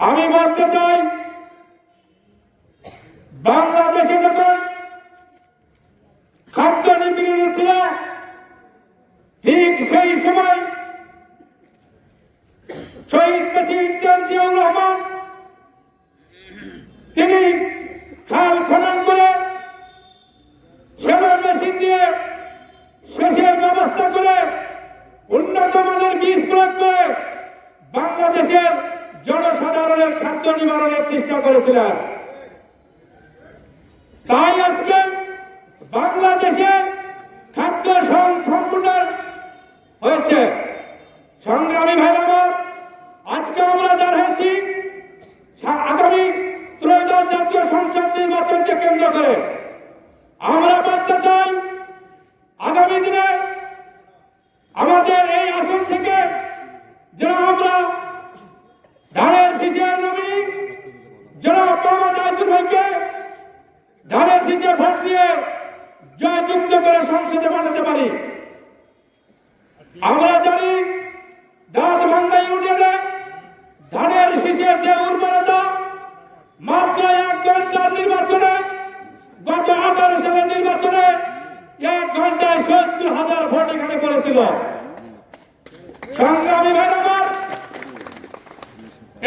আমি বলতে চাই, বাংলাদেশে যখন খাদ্য নীতি ছিল ঠিক সেই সময় শহীদ প্রেসিডেন্ট জিয়াউর রহমান তিনি খাল খনন করে সেবা মেশিন দিয়ে সেচের ব্যবস্থা করে উন্নত মানের বীজ প্রয়োগ করে বাংলাদেশের জনসাধারণের খাদ্য নিবারণের চেষ্টা করেছিলেন। তাই আজকে বাংলাদেশে খাদ্য সম্পূর্ণ হয়েছে। সংগ্রামী ভাই আজকে আমরা দাঁড় হয়েছি আগামী ত্রয়োদশ জাতীয় সংসদ নির্বাচনকে কেন্দ্র করে। আমরা বলতে চাই, আগামী দিনে ভাইকে ধানের শীষে ভোট দিয়ে জয়যুক্ত করে সংসদে পাঠাতে পারি। আমরা জানি দাঁত ভাঙ্গা ইউনিয়নে ধানের শীষের যে উর্বরতা মাত্র এক ঘণ্টার নির্বাচনে, গত আঠারো সালের নির্বাচনে এক ঘন্টায় সত্তর হাজার ভোট এখানে পড়েছিল। সংগ্রামী ভাই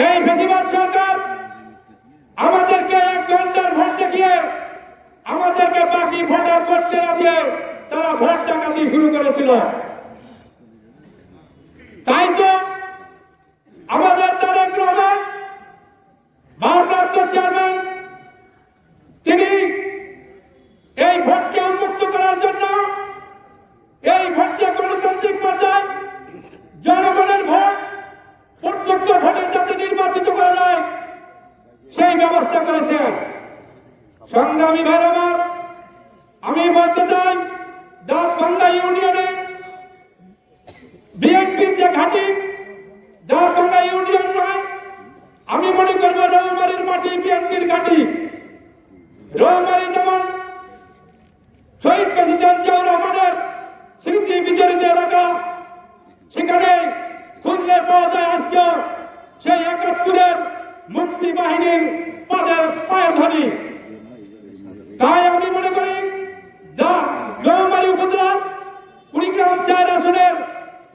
এই প্রতিবাদ সরকার আমাদেরকে এক ঘণ্টার ভোট দেখিয়ে ভোটার করতে তারা ভোট শুরু করেছিল। তাই তো আমাদের তারেক রহমান, ভারপ্রাপ্ত চেয়ারম্যান, তিনি এই ভোটকে উন্মুক্ত করার জন্য এই ভোটকে গণতান্ত্রিক পর্যায়ে জনগণের ভোট, প্রত্যক্ষ ভোটে যাতে নির্বাচিত করা যায়, সেই ব্যবস্থা করেছেন। সংগ্রামী ভাই আমার আমি বলতে চাই দাঁত বাংলা ইউনিয়নে বিএনপির যে ঘাঁটি দাঁত বাংলা ইউনিয়ন নয়, আমি মনে করব রৌমারির মাটি বিএনপির ঘাঁটি। রৌমারি যেমন শহীদ প্রেসিডেন্ট জিয়াউর রহমানের স্মৃতি বিজড়িত এলাকা, সেখানে খুঁজলে পাওয়া যায় আজকেও সেই একাত্তরের মুক্তি বাহিনীর পদের পায়ধনী তাই আমি মনে করি রৌমারি উপজেলার কুড়িগ্রাম চার আসনের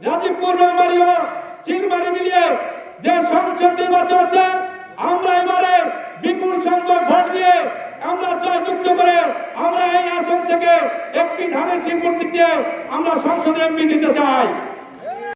রাজীবপুর রৌমারি ও চিনমারি মিলিয়ে যে সংসদ নির্বাচন হচ্ছে, আমরা এবারে বিপুল সংখ্যক ভোট দিয়ে আমরা জয়যুক্ত করে আমরা এই আসন থেকে একটি ধানের সিং দিয়ে আমরা সংসদে এমপি দিতে চাই।